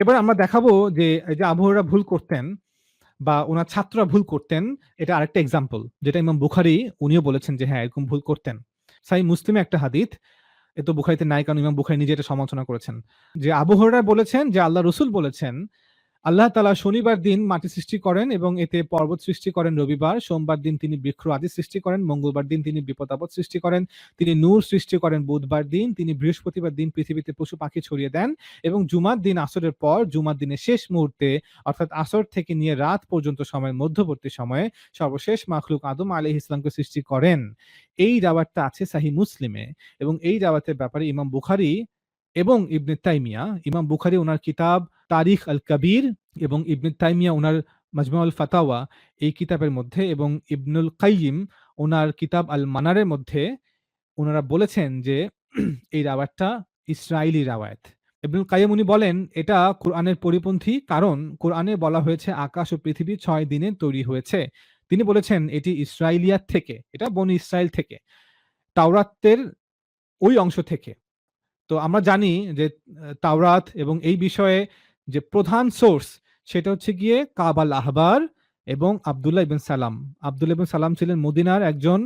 এবার আমরা দেখাবো যে এই যে আবহাওয়ারা ভুল করতেন বা ওনার ছাত্ররা ভুল করতেন, এটা আরেকটা এক্সাম্পল যেটা ইমাম বুখারি উনিও বলেছেন যে হ্যাঁ এরকম ভুল করতেন। সাই মুসলিমে একটা হাদিত এ তো বুখারিতে নাই, কারণ ইমাম বুখারি নিজে এটা সমালোচনা করেছেন। যে আবহাওয়ারা বলেছেন যে আল্লাহ রসুল বলেছেন আল্লাহ তালা শনিবার দিন মাটি সৃষ্টি করেন এবং এতে পর্বত সৃষ্টি করেন রবিবার, সোমবার দিন তিনি বৃক্ষ আদি সৃষ্টি করেন, মঙ্গলবার দিন তিনি বিপদ-আপদ সৃষ্টি করেন, তিনি নূর সৃষ্টি করেন বুধবার দিন, তিনি বৃহস্পতিবার দিন পৃথিবীতে পশু-পাখি ছড়িয়ে দেন এবং জুমার দিন আসরের পর জুমার দিনের শেষ মুহূর্তে অর্থাৎ আসর থেকে নিয়ে রাত পর্যন্ত সময়ের মধ্যবর্তী সময়ে সর্বশেষ মাখলুক আদম আলাইহিস ইসলামকে সৃষ্টি করেন। এই রাওয়াতটা আছে সাহিহ মুসলিমে এবং এই রাওয়াতের ব্যাপারে ইমাম বুখারী এবং ইবনে তাইমিয়া, ইমাম বুখারী ওনার কিতাব তারিখ আল কবির এবং ইবনে তাইমিয়া উনার মাজমুউল ফাতাওয়া এই কিতাবের মধ্যে এবং ইবনুল কাইয়িম ওনার কিতাব আল মানারের মধ্যে ওনারা বলেছেন যে এই রাওয়াতটা ইসরায়েলি রাওয়ায়াত। ইবনুল কাইয়িম উনি বলেন এটা কোরআনের পরিপন্থী কারণ কোরআনে বলা হয়েছে আকাশ ও পৃথিবী ছয় দিনে তৈরি হয়েছে। তিনি বলেছেন এটি ইসরাইলিয়াত থেকে, এটা বন ইসরায়েল থেকে। তাওরাতের ওই অংশ থেকে। তো আমরা জানি যে তাওরাত এবং এই বিষয়ে যে প্রধান সোর্স সেটা হচ্ছে গিয়ে কাব আল আহবার এবং আব্দুল্লাহ ইবনে সালাম। আব্দুল্লাহ ইবনে সালাম ছিলেন মদিনার একজন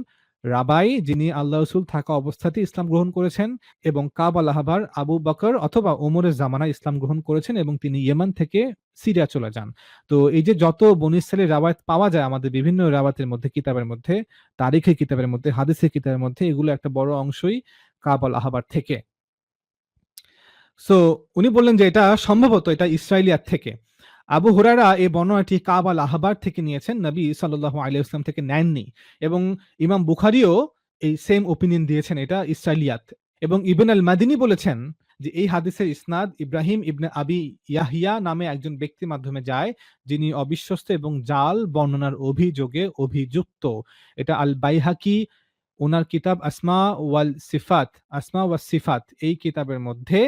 রাবাই যিনি আল্লাহ রসুল থাকা অবস্থাতেই ইসলাম গ্রহণ করেছেন এবং কাব আল আহবার আবু বকর অথবা ওমরের জামানায় ইসলাম গ্রহণ করেছেন এবং তিনি ইয়েমান থেকে সিরিয়া চলে যান। তো এই যে যত বনী ইসরাইলের রাওয়ায়াত পাওয়া যায় আমাদের বিভিন্ন রাওয়াতের মধ্যে কিতাবের মধ্যে, তারিখের কিতাবের মধ্যে, হাদিসের কিতাবের মধ্যে এগুলো একটা বড় অংশই কাব আল আহবার থেকে। সো উনি বললেন যে এটা সম্ভবত এটা ইসরাইলিয়াত থেকে। আবু হুরায়রা এই বর্ণনাটি কাব আল আহবার থেকে নিয়েছেন, নবী সাল্লাল্লাহু আলাইহি ওয়াসাল্লাম থেকে নেননি এবং ইমাম বুখারিও এই সেম ওপিনিয়ন দিয়েছেন এটা ইসরায়েলিয়াত এবং ইবন আল মাদিনী বলেছেন যে এই হাদিসের ইসনাদ ইব্রাহিম ইবনে আবি ইয়াহিয়া নামে একজন ব্যক্তির মাধ্যমে যায় যিনি অবিশ্বস্ত এবং জাল বর্ণনার অভিযোগে অভিযুক্ত। এটা আল বাইহাকি উনার কিতাব আসমা ওয়াল সিফাত, আসমা ওয়াস সিফাত এই কিতাবের মধ্যে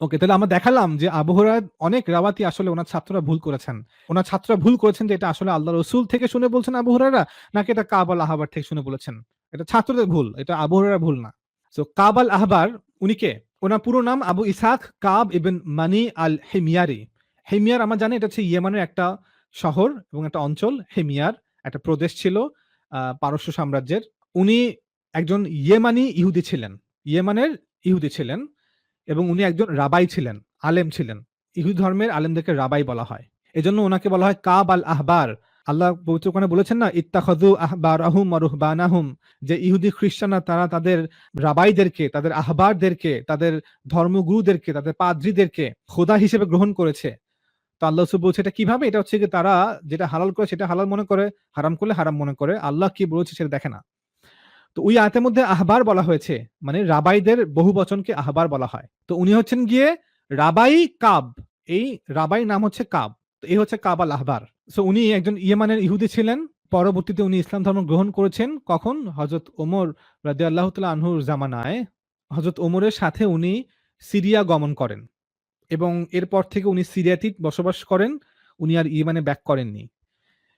ওকে তাহলে আমরা দেখালাম যে আবু হুরায়রা অনেক রাওয়াতি আসলে ওনার ছাত্ররা ভুল করেছেন। ওনার ছাত্ররা ভুল করেছেন যে এটা আসলে আল্লাহ রসুল থেকে শুনে বলছেন আবু হুরায়রা নাকি এটা কাবাল আহবার থেকে শুনে বলেছেন। এটা ছাত্রদের ভুল, এটা আবু হুরায়রার ভুল না। সো কাবাল আহবার উনি কে? উনার পুরো নাম আবু ইসাক কাব ইবন মানি আল হেমিয়ারি হেমিয়ার আমরা জানি এটা হচ্ছে ইয়েমানের একটা শহর এবং একটা অঞ্চল। হেমিয়ার একটা প্রদেশ ছিল পারস্য সাম্রাজ্যের। উনি একজন ইয়েমানি ইহুদি ছিলেন। ইয়েমানের ইহুদি ছিলেন এবং উনি একজন রাবাই ছিলেন, আলেম ছিলেন। ইহুদি ধর্মের আলেমদেরকে রাবাই বলা হয়। এজন্য ওনাকে বলা হয় কাব আল আহবার। আল্লাহ পবিত্র কোরআনে বলেছেন না ইত্তাখাযু আহবারাহুম ওয়া রুহবানাহুম যে ইহুদি খ্রিস্টানরা তারা তাদের রাবাইদেরকে, তাদের আহবারদেরকে, তাদের ধর্মগুরুদেরকে, তাদের পাদ্রীদেরকে খোদা হিসেবে গ্রহণ করেছে। তো আল্লাহ বলছে এটা কীভাবে? এটা হচ্ছে গিয়ে তারা যেটা হালাল করে সেটা হালাল মনে করে, হারাম করলে হারাম মনে করে। আল্লাহ কি বলেছে সেটা দেখে না। তো ওই আয়াতের মধ্যে আহবার বলা হয়েছে। মানে রাবাইদের বহুবচনকে আহবার বলা হয়। তো উনি হচ্ছেন গিয়ে রাবাই কাব। এই রাবাই নাম হচ্ছে কাব। তো এই হচ্ছে কাব আল আহবার। সো উনি একজন ইয়েমানের ইহুদি ছিলেন। পরবর্তীতে উনি ইসলাম ধর্ম গ্রহণ করেছেন। কখন? হযরত ওমর রাদিয়াল্লাহু তাআলা আনহুর জামানায় হযরত ওমরের সাথে উনি সিরিয়া গমন করেন। এবং এরপর থেকে উনি সিরিয়াতেই বসবাস করেন। উনি আর ইয়েমানে ব্যাক করেননি।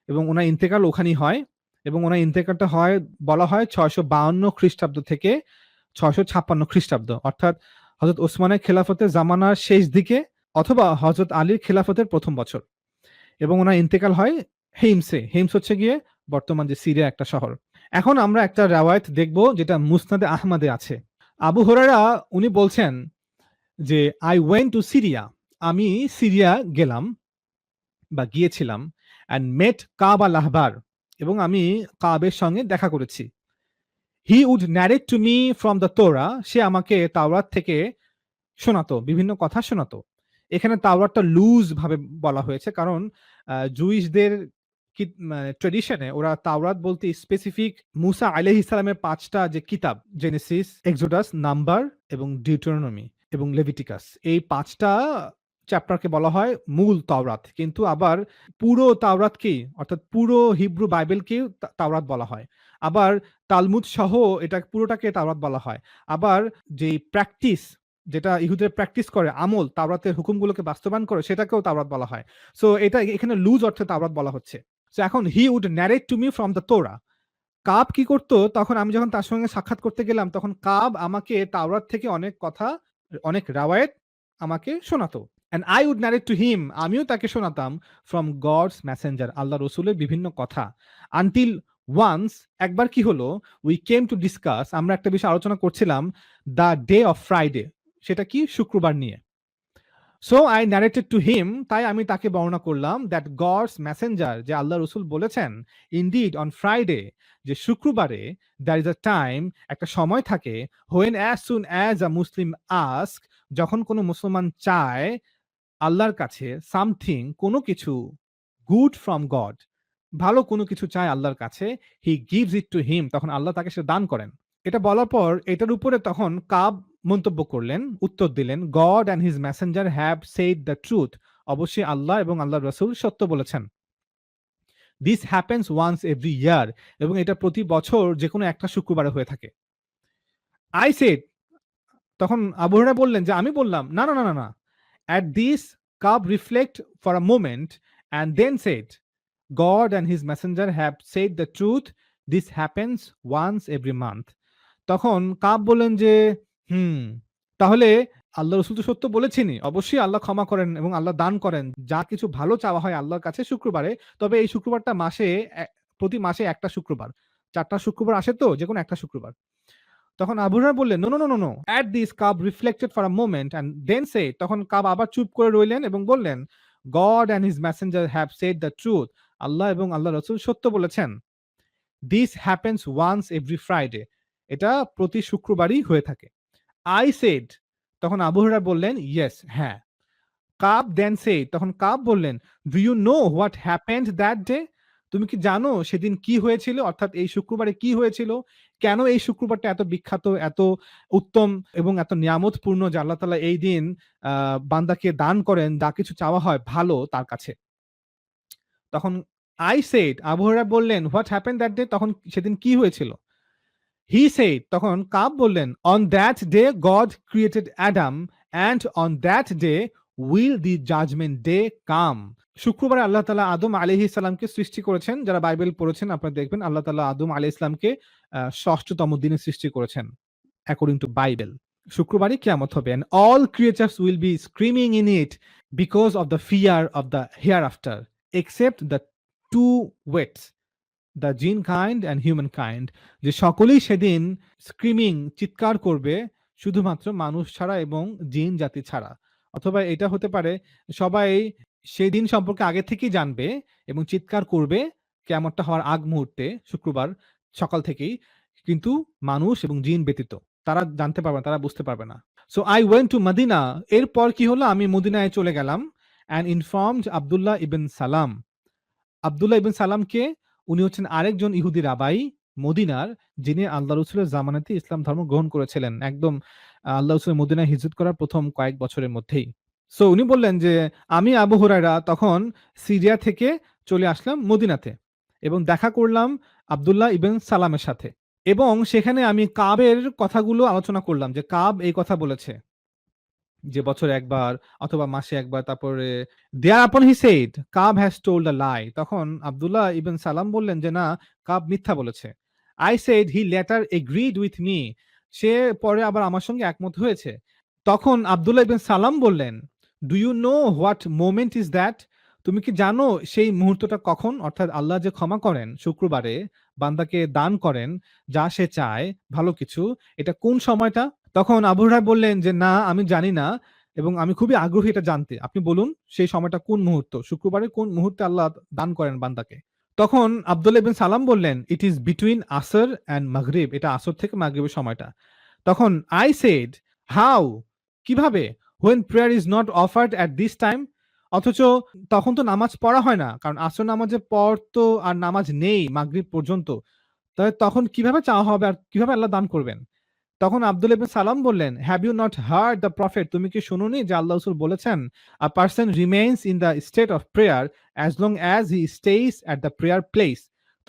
এবং ওনার ইন্তেকাল ওখানেই হয় এবং ওনার ইন্তেকালটা হয়, বলা হয় ৬৫২ খ্রিস্টাব্দ থেকে ৬৫৬ খ্রিস্টাব্দ। অর্থাৎ হযরত ওসমানের খেলাফতের জামানার শেষ দিকে অথবা হযরত আলীর খেলাফতের প্রথম বছর। এবং ওনার ইন্তেকাল হয় হিমসে। হিমস হচ্ছে গিয়ে বর্তমান যে সিরিয়া একটা শহর। এখন আমরা একটা রাওয়ায়াত দেখব যেটা মুসনাদে আহমদে আছে। আবু হুরায়রা উনি বলছেন যে আই went টু সিরিয়া আমি সিরিয়া গেলাম বা গিয়েছিলাম অ্যান্ড মেট কাব আল আহবার এবং আমি কাবের সঙ্গে দেখা করেছি। He would narrate to me from the Torah সে আমাকে তাওরাত থেকে শোনাতো, বিভিন্ন কথা শোনাতো। এখানে তাওরাতটা লুজ ভাবে বলা হয়েছে কারণ জুইশদের মানে ওরা তাওরাত বলতে স্পেসিফিক মুসা আলাইহিস সালামের ৫ টা যে কিতাব জেনেসিস, এক্সোডাস, নাম্বার এবং ডিউটেরোনমি এবং লেভিটিকাস এই ৫ টা চ্যাপ্টারকে বলা হয় মূল তাওরাত। কিন্তু আবার পুরো তাওরাতকেই অর্থাৎ পুরো হিব্রু বাইবেলকেও তাওরাত বলা হয়। আবার তালমুদ সহ এটা পুরোটাকে তাওরাত বলা হয়। আবার যেই প্র্যাকটিস যেটা ইহুদের প্র্যাকটিস করে আমল তাওরাতের হুকুমগুলোকে বাস্তবায়ন করে সেটাকেও তাওরাত বলা হয়। সো এটা এখানে লুজ অর্থে তাওরাত বলা হচ্ছে। সো এখন he would narrate to me from the Torah Kaab কি করতো তখন আমি যখন তার সঙ্গে সাক্ষাৎ করতে গেলাম তখন কাব আমাকে তাওরাত থেকে অনেক কথা, অনেক রাওয়ায়েত আমাকে শোনাতো। And I would narrate to him আমিও তাকে শোনাতাম ফ্রম গডস মেসেঞ্জার আল্লাহ রসুলের বিভিন্ন কথা। আনটিল ওয়ান্স একবার কি হলো উই কেম টু ডিসকাস আমরা একটা বিষয় আলোচনা করছিলাম দ্য ডে অফ ফ্রাইডে সেটা কি? শুক্রবার নিয়ে। So I narrated to him তাই আমি তাকে বর্ণনা করলাম দ্যাট গডস মেসেঞ্জার যে আল্লাহ রসুল বলেছেন ইনডিড অন ফ্রাইডে যে শুক্রবারে দ্যার ইজ আ টাইম একটা সময় থাকে when as soon as a Muslim ask যখন কোনো মুসলমান চায় আল্লাহর কাছে সামথিং কোনো কিছু গুড ফ্রম গড, ভালো কোনো কিছু চায় আল্লাহর কাছে, he gives it to him, তখন আল্লাহ তাকে সে দান করেন। এটা বলার পর এটার উপরে তখন কাব মন্তব্য করলেন, উত্তর দিলেন, God and his messenger have said the truth. অবশ্যই আল্লাহ এবং আল্লাহ রসুল সত্য বলেছেন। This happens once every year এবং এটা প্রতি বছর যে কোনো একটা শুক্রবারে হয়ে থাকে। আই সেড তখন আবহাওয়া বললেন যে, আমি বললাম। না না না না না। At this Kaab reflect for a moment and then said God and his messenger have said the truth this happens once every month তখন কাব বললেন যে, হুম, তাহলে আল্লাহ রসুল তো সত্য বলেছেনই। অবশ্যই আল্লাহ ক্ষমা করেন এবং আল্লাহ দান করেন। যা কিছু ভালো চাওয়া হয় আল্লাহর কাছে শুক্রবারে। তবে এই শুক্রবারটা মাসে প্রতি মাসে একটা শুক্রবার। চারটা শুক্রবার আসে তো? যে কোনো একটা শুক্রবার। তখন আবুরা বললেন no no no no at this Kaab reflected for a moment and then say তখন কাব আবার চুপ করে রইলেন এবং বললেন God and his messenger have said the truth আল্লাহ এবং আল্লাহ রসুল সত্য বলেছেন। This happens once every Friday এটা প্রতি শুক্রবারই হয়ে থাকে। আই সেড তখন আবুহরা বললেন ইয়েস হ্যাঁ। কাব দেন সে তখন কাব বললেন do you know what happened that day তুমি কি জানো সেদিন কি হয়েছিল? অর্থাৎ এই শুক্রবারে কি হয়েছিল? কেন এই শুক্রবারটা এত বিখ্যাত, এত উত্তম এবং এত নিয়ামতপূর্ণ যে তালা এই দিন বান্দাকে দান করেন, যা কিছু চাওয়া হয় ভালো তার কাছে। তখন আই সেড আবহাওয়া বললেন হোয়াট হ্যাপেন দ্যাট ডে তখন সেদিন কি হয়েছিল? হি সেড তখন কাব বললেন on that day God created Adam and on that day will the judgment day come শুক্রবার আল্লাহ তালা আদম আলহি ইসলামকে সৃষ্টি করেছেন। যারা বাইবেল পড়েছেন, আপনারা দেখবেন আল্লাহ তালা আদম আলি ইসলামকে ষষ্ঠতম দিনে সৃষ্টি করেছেন অ্যাকর্ডিং টু বাইবেল। শুক্রবারই কেয়ামত হবে and all creatures will be screaming it because because the fear fear the hereafter except the two wets the jinn kind and human kind যে সকলেই সেদিন স্ক্রিমিং চিৎকার করবে, শুধুমাত্র মানুষ ছাড়া এবং জিন জাতি ছাড়া। অথবা এটা হতে পারে সবাই সেই দিন সম্পর্কে আগে থেকেই জানবে এবং চিৎকার করবে কেমনটা হওয়ার আগ মুহূর্তে, শুক্রবার সকাল থেকেই। কিন্তু মানুষ এবং জিন ব্যতীত, তারা জানতে পারবে না, তারা বুঝতে পারবে না। So I went to Medina এরপর কি হলো? আমি মদিনায় চলে গেলাম অ্যান্ড ইনফর্মড আবদুল্লাহ ইবিন সালাম। আবদুল্লাহ ইবেন সালামকে উনি হচ্ছেন আরেকজন ইহুদি রাবাই, মদিনার, যিনি আল্লাহ রসুলের জামানাতে ইসলাম ধর্ম গ্রহণ করেছিলেন। একদম আল্লাহ রসুলের মদিনায় হিজরত করার প্রথম কয়েক বছরের মধ্যেই। সো উনি বললেন যে, আমি আবু হুরায়রা তখন সিরিয়া থেকে চলে আসলাম মদিনাতে এবং দেখা করলাম আবদুল্লাহ ইবেন সালামের সাথে এবং সেখানে আমি কাবের কথাগুলো আলোচনা করলাম যে, কাব এই কথা বলেছে। যে বছর একবার অথবা মাসে একবার তারপরে there upon he said Kaab has told a lie তখন আব্দুল্লাহ ইবেন সালাম বললেন যে, না, কাব মিথ্যা বলেছে। I said he later agreed with me সে পরে আবার আমার সঙ্গে একমত হয়েছে। তখন আবদুল্লাহ ইবেন সালাম বললেন do you know what moment is that তুমি কি জানো সেই মুহূর্তটা কখন? অর্থাৎ আল্লাহ যে ক্ষমা করেন, শুক্রবারে বান্দাকে দান করেন, যা সে চায়, ভালো কিছু, এটা কোন সময়টা? তখন আবু হুরায়রা বললেন যে, না, আমি জানি না এবং আমি খুবই আগ্রহী এটা জানতে। আপনি বলুন, সেই সময়টা কোন মুহূর্ত? শুক্রবারে কোন মুহূর্তে আল্লাহ দান করেন বান্দাকে? তখন আব্দুল্লাহ বিন সালাম বললেন it is between Asr and Maghrib, এটা আসর থেকে মাগরিবের সময়টা। তখন আই সেড হাউ কীভাবে? When prayer is not offered at this time অথচ তখন তো নামাজ পড়া হয় না, কারণ আসর নামাজের পর তো আর নামাজ নেই, মাগরিব পর্যন্ত। তাহলে তখন কীভাবে চাওয়া হবে আর কীভাবে আল্লাহ দান করবেন? তখন আব্দুল ইবনে সালাম বললেন have you not heard the prophet তুমি কি শুনুনি যে আল্লাহ রসুল বলেছেন a person remains in the state of prayer as long as he stays at the prayer place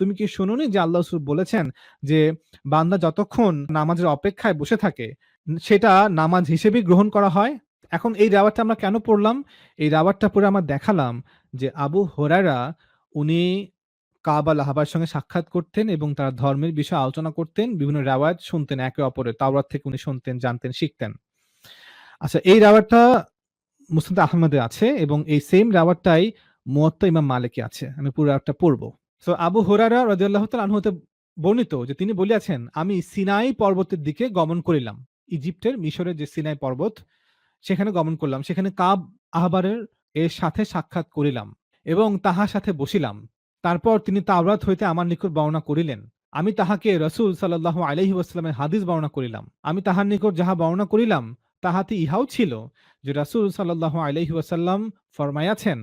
তুমি কি শুনুনি যে আল্লাহ রসুল বলেছেন যে বান্দা যতক্ষণ নামাজের অপেক্ষায় বসে থাকে, সেটা নামাজ হিসেবেই গ্রহণ করা হয়? এখন এই রাবারটা আমরা কেন পড়লাম? এই রাবারটা পড়ে আমরা দেখালাম যে আবু হোরারা উনি কাবা লাহাবার সঙ্গে সাক্ষাৎ করতেন এবং তার ধর্মের বিষয়ে আলোচনা করতেন, বিভিন্ন রাওয়ায়ত শুনতেন একে অপরের, তাওরাত থেকে উনি শুনতেন, জানতেন, শিখতেন। আচ্ছা এই রাওয়ারটা মুসনাদ আহমদে আছে এবং এই সেম রাওয়াতটাই মুয়াত্তা ইমাম মালিকে আছে। আমি পুরো রাওয়াতটা পড়ব। সো আবু হুরায়রা রাদিয়াল্লাহু তাআলা বর্ণিত যে তিনি বলিয়াছেন, আমি সিনাই পর্বতের দিকে গমন করিলাম। ইজিপ্টের মিশরের যে সিনাই পর্বত, সেখানে গমন করলাম। সেখানে কাব আহবারের এর সাথে সাক্ষাৎ করিলাম এবং তাহার সাথে বসিলাম। তারপর তিনি তাওরাত হইতে আমার নিকট বর্ণনা করিলেন। আমি তাহাকে রসুল সাল্লাহ আলহি ওয়াসাল্লামের হাদিস বর্ণনা করিলাম। আমি তাহার নিকট যাহা বর্ণনা করিলাম, তাহাতে ইহাও ছিল যে রাসুল সাল্লাহ আলহি ওয়াসাল্লাম ফরমাইয়াছেন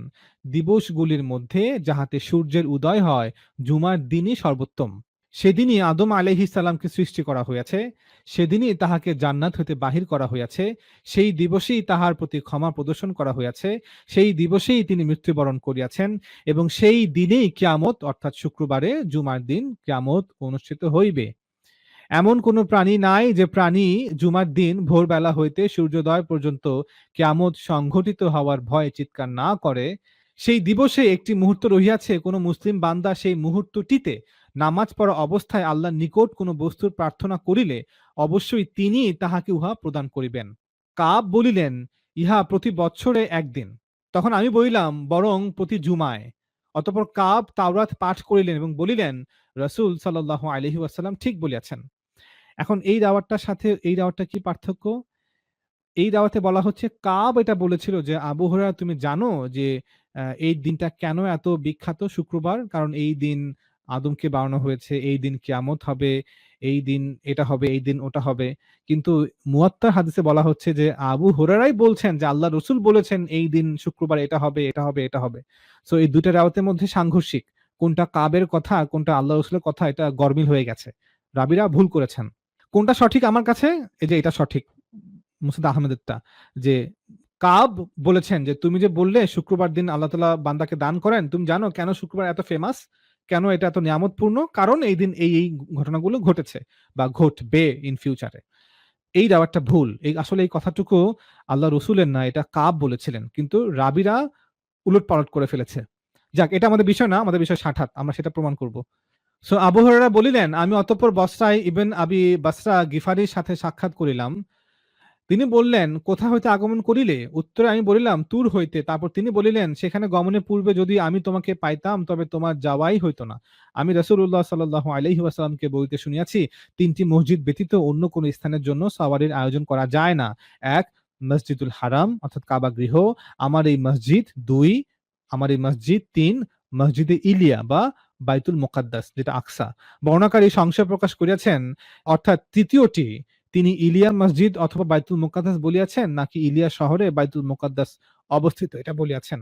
দিবসগুলির মধ্যে যাহাতে সূর্যের উদয় হয়, জুমার দিনই সর্বোত্তম। সেদিনই আদম আলহি সাল্লামকে সৃষ্টি করা হইয়াছে সেদিনই তাহাকে জান্নাত হইতে বাহির করা হইয়াছে, সেই দিবসেই তাহার প্রতি ক্ষমা প্রদর্শন করা হইয়াছে, সেই দিবসেই তিনি মৃত্যুবরণ করিয়াছেন এবং সেই দিনেই কিয়ামত, অর্থাৎ শুক্রবারে জুমার দিন, কিয়ামত অনুষ্ঠিত হইবে। এমন কোন প্রাণী নাই যে প্রাণী জুমার দিন ভোরবেলা হইতে সূর্যোদয় পর্যন্ত কিয়ামত সংঘটিত হওয়ার ভয়ে চিৎকার না করে। সেই দিবসে একটি মুহূর্ত রহিয়াছে, কোনো মুসলিম বান্দা সেই মুহূর্তটিতে নামাজ পড়া অবস্থায় আল্লাহর নিকট কোনো বস্তুর প্রার্থনা করিলে অবশ্যই তিনি তাহাকে উহা প্রদান করিবেন। কাব বলিলেন, ইহা প্রতি বৎসরে একদিন। তখন আমি বলিলাম, বরং প্রতি জুমায়। অতপর কাব তাওরাত পাঠ করিলেন এবং বলিলেন, রসুল সাল্লাহ আলহি ওয়াসাল্লাম ঠিক বলিয়াছেন। এখন এই দাওয়াতটার সাথে, এই দাওয়াতটা কি পার্থক্য? এই দাওয়াতে বলা হচ্ছে, কাব এটা বলেছিল যে আবহাওয়া তুমি জানো যে এই দিনটা কেন এত বিখ্যাত শুক্রবার? কারণ এই দিন আদমকে বাড়ানো হয়েছে, এই দিন কিয়ামত হবে। এই দিন এটা হবে, এই দিন ওটা হবে। কিন্তু মুয়াত্তার হাদিসে বলা হচ্ছে যে, আবু হোরারাই বলছেন যে, আল্লাহ রসুল বলেছেন, এই দিন শুক্রবার এটা হবে এটা হবে এটা হবে। সো এই দুইটা রাওয়াতের মধ্যে সাংঘর্ষিক। কোনটা কাবের কথা, কোনটা আল্লাহ রসুলের কথা, এটা গরমিল হয়ে গেছে। রাবিরা ভুল করেছেন। কোনটা সঠিক আমার কাছে? এই যে এটা সঠিক মুসাদ আহমেদেরটা। যে কাব বলেছেন যে, তুমি যে বললে শুক্রবার দিন আল্লাহ তালা বান্দাকে দান করেন, তুমি জানো কেন শুক্রবার এত ফেমাস কেন এটা এত নিয়ামতপূর্ণ? কারণ এই দিন এই এই ঘটনাগুলো ঘটেছে বা ঘটবে ইন ফিউচারে এই দাওয়াতটা ভুল। এই আসলে এই কথাটুকু আল্লাহ রসুলের না, এটা কাব বলেছিলেন। কিন্তু রাবিরা উলট পালট করে ফেলেছে। যাক, এটা আমাদের বিষয় না, আমাদের বিষয় সাঠাত, আমরা সেটা প্রমাণ করব। সো আবু হুরায়রা বলিলেন, আমি অতঃপর বসরায় ইবেন আবি বাসরা গিফারির সাথে সাক্ষাৎ করিলাম। তিনি বললেন, কোথা হইতে আগমন করিলে? উত্তরে আমি বলিলাম, তুর হইতে। তারপর তিনি বলিলেন, সেখানে গমনের পূর্বে যদি আমি তোমাকে পাইতাম, তবে তোমার যাওয়াই হইতো না। আমি রসুল্লাহ সাল্লাহ আলহি বলতে শুনিয়াছি, তিনটি মসজিদ ব্যতীত অন্য কোন স্থানের জন্য সাওয়ারির আয়োজন করা যায় না। এক, মসজিদুল হারাম, অর্থাৎ কাবা গৃহ। আমার এই মসজিদ। দুই, আমার এই মসজিদ। তিন, মসজিদে ইলিয়া বা বাইতুল মোকাদ্দাস, যেটা আকসা। বর্ণাকারী সংশয় প্রকাশ করিয়াছেন, অর্থাৎ তৃতীয়টি তিনি ইলিয়া মসজিদ অথবা বাইতুল মোকাদ্দাস বলিয়াছেন নাকি ইলিয়া শহরে বাইতুল মোকাদ্দাস অবস্থিত, এটা বলিয়াছেন।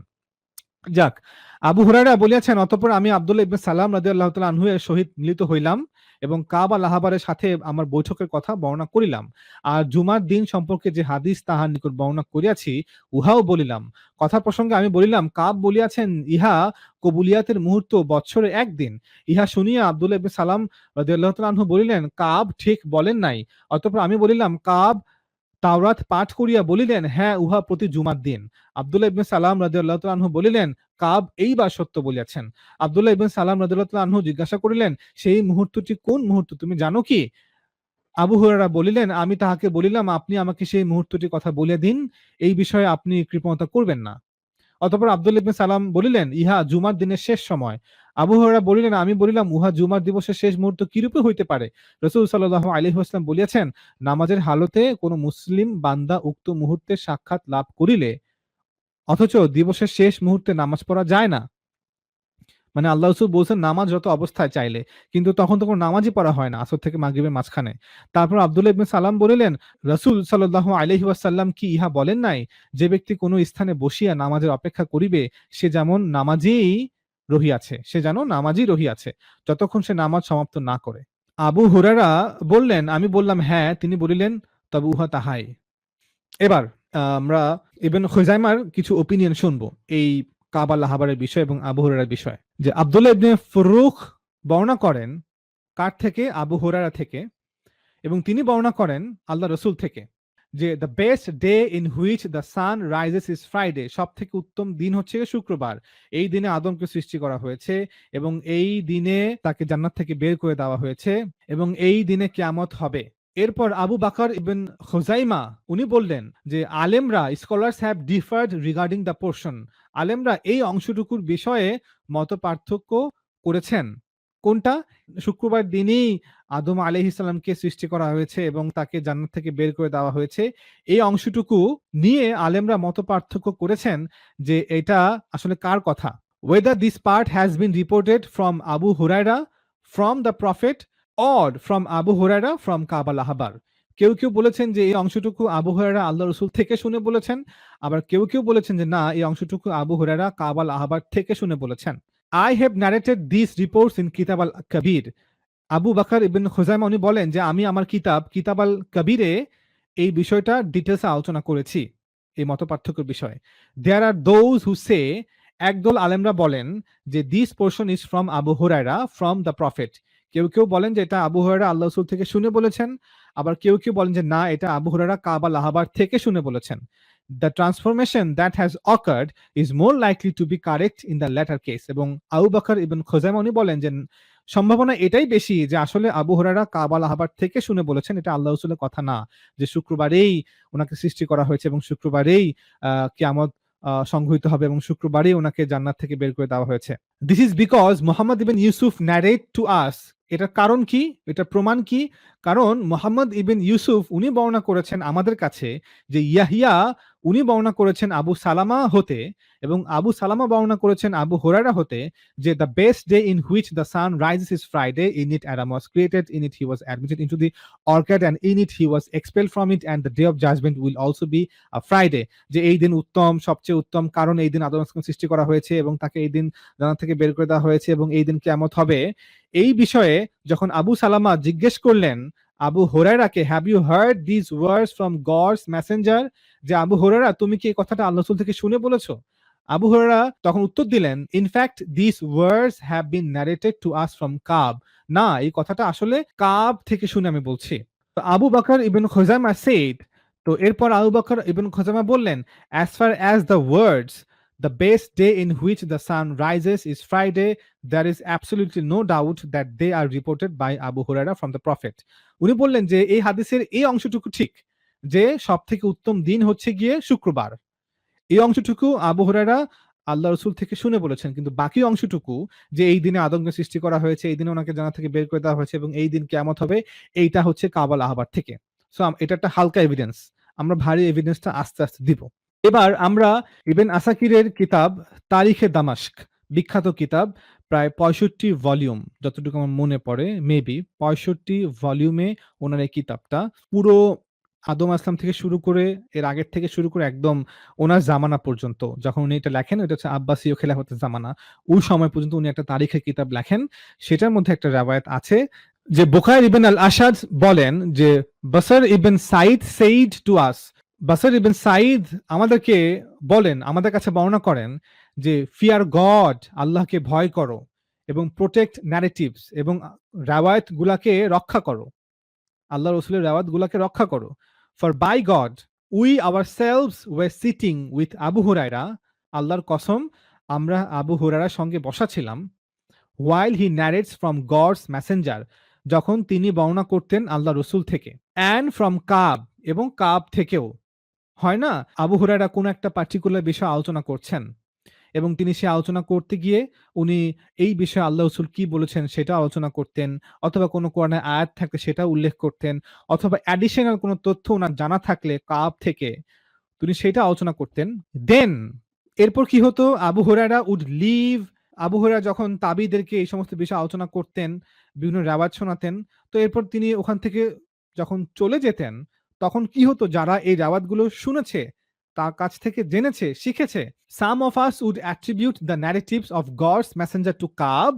যাক, আবু হুরারা বলিয়াছেন, অতপর আমি আব্দুল্লাহ ইবনে সালাম রাদিয়াল্লাহু তাআলা আনহু এর সহিত মিলিত হইলাম। এবং কাবা লাহাবারের সাথে আমার বৈঠকের কথা বর্ণনা করিলাম। আর জুমার দিন সম্পর্কে যে হাদিস তাহার নিকট বর্ণনা করিয়াছি, উহাও বলিলাম। কথা প্রসঙ্গে আমি বলিলাম, কাব বলিয়াছেন, ইহা কবুলিয়াতের মুহূর্ত বছরে একদিন ইহা শুনিয়া আবদুল্লাহ সালাম আনহু বলিলেন, কাব ঠিক বলেন নাই। অতঃপর আমি বলিলাম, কাব তাওরাত পাঠ করিয়া বলিলেন হ্যাঁ উহা প্রতি জুমার দিন। আবদুল্লাহ ইবনে সালাম রাজিউল্লাহ আনহু বলিলেন, কাব এইবার সত্য বলিয়াছেন। আবদুল্লাহ ইবনে সালাম রাজিউল্লাহ আনহু জিজ্ঞাসা করিলেন, সেই মুহূর্তটি কোন মুহূর্ত, তুমি জানো কি? আবু হুরারা বলিলেন, আমি তাহাকে বলিলাম, আপনি আমাকে সেই মুহূর্তটির কথা বলে দিন, এই বিষয়ে আপনি কৃপণতা করবেন না। অতঃপর আব্দুল ইবনে সালাম বলিলেন, ইহা জুমার দিনের শেষ সময়। আবু হরা বলিলেন, আমি বলিলাম, উহা জুমার দিবসের শেষ মুহূর্ত কিরূপে হইতে পারে? রসুল সাল্লাহ আলী ওয়াসাল্লাম বলিয়াছেন, নামাজের হালতে কোন মুসলিম বান্দা উক্ত মুহূর্তে সাক্ষাৎ লাভ করিলে, অথচ দিবসের শেষ মুহূর্তে নামাজ পড়া যায় না। মানে আল্লাহ রসুল বলছেন, নামাজ যত অবস্থায় চাইলে। কিন্তু তখন তো কোনো নামাজই পড়া হয় না আসর থেকে মাগরিবের মাঝখানে। তারপর আব্দুল্লাহ ইবনে সালাম বলিলেন, রসুল সাল্লাল্লাহু আলাইহি ওয়াসাল্লাম কি ইহা বলেন নাই? যে ব্যক্তি কোনো স্থানে বসিয়া নামাজের অপেক্ষা করিবে, সে যেমন নামাজেই রহিয়াছে, সে যেন নামাজই রহিয়াছে, যতক্ষণ সে নামাজ সমাপ্ত না করে। আবু হুরারা বললেন, আমি বললাম হ্যাঁ। তিনি বলিলেন, তবে উহা তাহাই। এবার আমরা ইবেন খোজাইমার কিছু ওপিনিয়ন শুনব। এই কাবা লাহাবারের বিষয় এবং আবু হুরারার বিষয়। যে আব্দুল্লাহ ইবনে ফরুখ বর্ণনা করেন কার থেকে? আবু হুরারা থেকে। এবং তিনি বর্ণনা করেন আল্লাহ রসুল থেকে যে the best day in which the sun rises is Friday সব থেকে উত্তম দিন হচ্ছে শুক্রবার। এই দিনে আদমকে সৃষ্টি করা হয়েছে এবং এই দিনে তাকে জান্নাত থেকে বের করে দেওয়া হয়েছে এবং এই দিনে কেয়ামত হবে। এরপর আবু বাকর ইবেন খোজাইমা, উনি বললেন যে, আলেমরা, scholars have differed regarding the portion. আলেমরা এই অংশটুকুর বিষয়ে মত পার্থক্য করেছেন। কোনটা? শুক্রবার দিনই আদম আলহ ইসলামকে সৃষ্টি করা হয়েছে এবং তাকে জান্নাত থেকে বের করে দেওয়া হয়েছে। এই অংশটুকু নিয়ে আলেমরা মত পার্থক্য করেছেন যে, এটা আসলে কার কথা? Whether this part has been reported from Abu Hurairah from the prophet or from Abu Hurairah from Kaab al Ahbar কেউ কেউ বলেছেন যে এই অংশটুকু আবু হুরাইরা আল্লাহ রসুল থেকে শুনে বলেছেন, আবার কেউ কেউ বলেছেন যে না, এই অংশটুকু আবু হুরাইরা কাবাল আহবার থেকে শুনে বলেছেন। I have narrated this reports in Kitab al Kabir Abu বাকার ইবিন খোজাইমা উনি বলেন যে আমি আমার কিতাব কিতাব আল কবিরে এই বিষয়টা ডিটেলসে আলোচনা করেছি, এই মত পার্থক্যের বিষয়ে। দেয়ার আর দোজ হু সে একদল আলেমরা বলেন যে this portion is from Abu Hurairah from the prophet কেউ কেউ বলেন যে এটা আবু হুরাইরা আল্লাহ রসুল থেকে শুনে বলেছেন, আবার কেউ কেউ বলেন যে না, এটা আবু হুরাইরা কাবা লাহাবার থেকে শুনে বলেছেন। The transformation that has occurred is more likely to be correct in the latter case এবং আবু বাকর ইবন খোজাইমা উনি বলেন যে, সম্ভাবনা এটাই বেশি যে আসলে আবু হুরাইরা কাবা লাহাবার থেকে শুনে বলেছেন, এটা আল্লাহ রসুলের কথা না। যে শুক্রবারেই ওনাকে সৃষ্টি করা হয়েছে এবং শুক্রবারেই কিয়ামত সংঘটিত হবে এবং শুক্রবারই ওনাকে জান্নাত থেকে বের করে দেওয়া হয়েছে। This is because Mohammad ibn Yusuf narrate to us এটার কারণ কি? এটা প্রমাণ কি? কারণ মোহাম্মদ ইবিন ইউসুফ, উনি বর্ণনা করেছেন আমাদের কাছে যে ইয়াহিয়া উনি বর্ণনা করেছেন আবু সালামা হতে এবং আবু সালামা বর্ণনা করেছেন আবু হোরারা হতে যে the best day in which the sun rises is Friday in it Adam was created in it he was admitted in to the orchard and in it he was expel from it and the day of judgment will also be Friday যে এই দিন উত্তম, সবচেয়ে উত্তম কারণ এই দিন আদম সৃষ্টি করা হয়েছে এবং তাকে এই দিন জানা থেকে বের করে দেওয়া হয়েছে এবং এই দিন কেমত হবে। এই বিষয়ে যখন আবু সালামা জিজ্ঞেস করলেন Abu হোরাইরাকে have you heard this words from God's messenger যে, আবু হোরাইরা তুমি কি এই কথাটা আল্লাহ থেকে শুনে বলেছ? আবু হোরাইরা তখন উত্তর দিলেন in fact this words have been narrated to us from Kaab না, এই কথাটা আসলে কাব থেকে শুনে আমি বলছি। তো Abu Bakr ibn Khuzaymah said তো এরপর আবু বকর ইবন খোজামা বললেন as far as the words the best day in which the sun rises is Friday there is absolutely no doubt that they are reported by Abu Hurairah from the prophet উনি বললেন যে, এই হাদিসের এই অংশটুকু ঠিক, যে সব থেকে উত্তম দিন হচ্ছে গিয়ে শুক্রবার। এই অংশটুকু আবু হুরাইরা আল্লাহ রসুল থেকে শুনে বলেছেন, কিন্তু বাকি অংশটুকু যে এই দিনে আদমকে সৃষ্টি করা হয়েছে, এই দিনে ওনাকে জানা থেকে বের করে দেওয়া হয়েছে এবং এই দিন কেমত হবে, এইটা হচ্ছে কাবাল আহবার থেকে। সো এটা একটা হালকা এভিডেন্স আমরা ভারী এভিডেন্সটা আস্তে আস্তে দিব। এবার আমরা ইবেন আসাকিরের কিতাব তারিখে দামাস্ক, বিখ্যাত কিতাব, প্রায় পঁয়ষট্টি ভলিউম, যতটুকু আমার মনে পড়ে মেবি পঁয়ষট্টি ভলিউমে ওনার এই কিতাবটা। পুরো আদম আসলাম থেকে শুরু করে, এর আগের থেকে শুরু করে একদম ওনার জামানা পর্যন্ত, যখন উনি এটা লেখেন এটা হচ্ছে আব্বাসীয় খেলাফতের জামানা। ওই সময় পর্যন্ত উনি একটা তারিখের কিতাব লেখেন, সেটার মধ্যে একটা রাবায়াত আছে যে বোখার ইবেন আল আসাদ বলেন যে, Basar ibn Said said to us Basar ibn Said আমাদেরকে বলেন, আমাদের কাছে বর্ণনা করেন যে, ফিয়ার গড, আল্লাহকে ভয় করো এবং প্রোটেক্ট ন্যারেটিভস এবং রাওয়ায়ত গুলাকে রক্ষা করো। আল্লাহ রসুলের রাওয়াত গুলাকে রক্ষা করো। For by God, we ourselves were sitting with Abu Hurairah আল্লাহর কসম, আমরা আবু হুরাইরার সঙ্গে বসা ছিলাম he narrates from God's messenger যখন তিনি বর্ণনা করতেন আল্লাহ রসুল থেকে। অ্যান্ড ফ্রম কাব এবং কাব থেকেও। হয় না? আবু হুরাইরা কোন একটা পার্টিকুলার বিষয় আলোচনা করছেন? এবং তিনি সে আলোচনা করতে গিয়ে উনি এই বিষয়ে আল্লাহ রসুল কি বলেছেন সেটা আলোচনা করতেন, অথবা কোনো কোরআনে আয়াত থাকলে সেটা উল্লেখ করতেন, অথবা অ্যাডিশনাল কোনো তথ্য ওনার জানা থাকলে কাপ থেকে তিনি সেটা আলোচনা করতেন। দেন এরপর কি হতো? Abu Hurairah would leave Abu Hurairah যখন তাবিদেরকে এই সমস্ত বিষয় আলোচনা করতেন, বিভিন্ন রেওয়াজ শোনাতেন, তো এরপর তিনি ওখান থেকে যখন চলে যেতেন তখন কি হতো? যারা এই রাওয়াতগুলো শুনেছে, তার কাছ থেকে জেনেছে, শিখেছে some of us would attribute the narratives of God's messenger to Kaab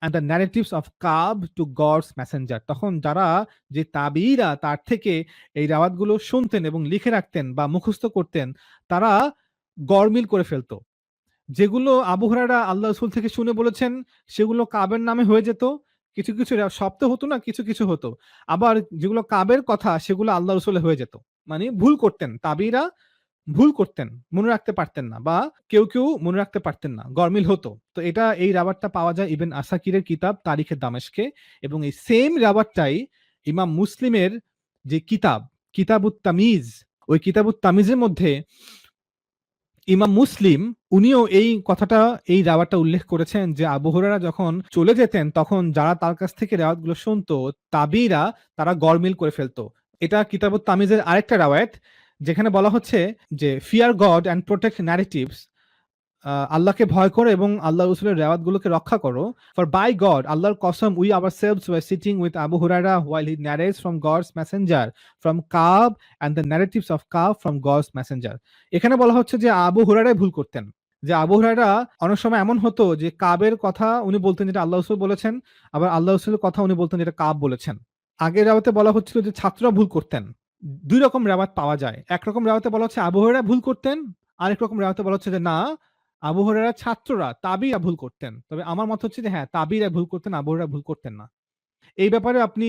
and the narratives of Kaab to God's messenger তখন যারা যে তাবিরা, তার থেকে এই রাওয়াতগুলো শুনতেন এবং লিখে রাখতেন বা মুখস্থ করতেন, তারা গরমিল করে ফেলতো। যেগুলো আবহাওয়ারা আল্লাহ রসুল থেকে শুনে বলেছেন, সেগুলো কাবের নামে হয়ে যেত। কিছু কিছু শব্দ হতো না, কিছু কিছু হতো। আবার যেগুলো কাবের কথা, সেগুলো আল্লাহ রসুলে হয়ে যেত। মানে ভুল করতেন, তাবিরা ভুল করতেন, মনে রাখতে পারতেন না বা কেউ কেউ মনে রাখতে পারতেন না, গরমিল হতো। তো এটা, এই রাবারটা পাওয়া যায় ইবেন আসাকিরের কিতাব তারিখের দামেশকে এবং এই সেম রাবারটাই ইমাম মুসলিমের যে কিতাব, কিতাবুত তামিজ, ওই কিতাবুত তামিজের মধ্যে ইমাম মুসলিম, উনিও এই কথাটা, এই রাওয়াতটা উল্লেখ করেছেন যে আবহরারা যখন চলে যেতেন, তখন যারা তার কাছ থেকে রেওয়াতগুলো শুনতো, তাবিরা তারা গড়মিল করে ফেলতো। এটা কিতাবত তামিজের আরেকটা রাওয়ায়ত, যেখানে বলা হচ্ছে যে fear God and protect narratives আল্লাহকে ভয় করো এবং আল্লাহ রসুলের রেওয়াতগুলোকে রক্ষা করো। ফর বাই গড আল্লাহর কসম we ourselves were sitting with Abu Hurairah while he narrates from God's messenger from Kaab and the narratives of Kaab from God's messenger এখানে বলা হচ্ছে যে আবু হুরায়রাই ভুল করতেন। যে আবু হুরায়রা অনেক সময় এমন হতো যে কাবের কথা উনি বলতেন যেটা আল্লাহ রসুল বলেছেন, আবার আল্লাহ রসুলের কথা উনি বলতেন যেটা কাব বলেছেন। আগের রাওয়াতে বলা হচ্ছিল যে ছাত্ররা ভুল করতেন। দুই রকম রেওয়াত পাওয়া যায়। একরকম রেওয়াতে বলা হচ্ছে আবু হুরায়রা ভুল করতেন, আরেক রকম রেওয়াতে বলা হচ্ছে যে না আবু হুরায়রা ছাত্ররা তাবিরা ভুল করতেন। তবে আমার মত হচ্ছে যে হ্যাঁ তাবিরা ভুল করতেন আবু হুরায়রা ভুল করতেন না। এই ব্যাপারে আপনি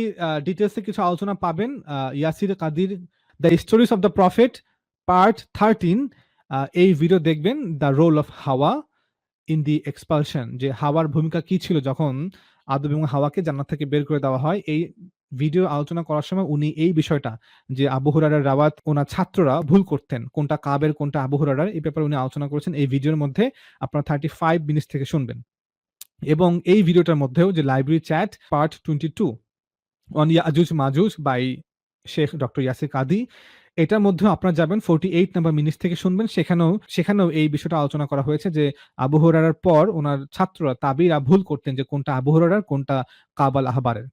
ডিটেলসে কিছু আলোচনা পাবেন। Yasir Qadhi the stories of the prophet, part thirteen. এই ভিডিও দেখবেন, the role of Hawwa in the expulsion, যে হাওয়ার ভূমিকা কি ছিল যখন আদম এবং হাওয়াকে জান্নাত থেকে বের করে দেওয়া হয়। এই ভিডিও আলোচনা করার সময় উনি এই বিষয়টা যে আবু রাওয়াত ওনার ছাত্ররা ভুল করতেন, কোনটা কাবের, কোনটা আবু এই ব্যাপারে উনি আলোচনা করেছেন। এই ভিডিওর মধ্যে আপনারা থার্টি ফাইভ মিনিটস থেকে শুনবেন। এবং এই ভিডিওটার মধ্যেও যে library chat part twenty two on Yajuj Majuj by Sheikh doctor Yasir Qadhi এটার মধ্যেও আপনারা যাবেন ফোর্টি এইট নাম্বার মিনিটস থেকে শুনবেন। সেখানেও সেখানেও এই বিষয়টা আলোচনা করা হয়েছে যে আবু হুরারার পর ওনার ছাত্ররা তাবিরা ভুল করতেন যে কোনটা আবু হুরারার কোনটা কাবাল আহবারের।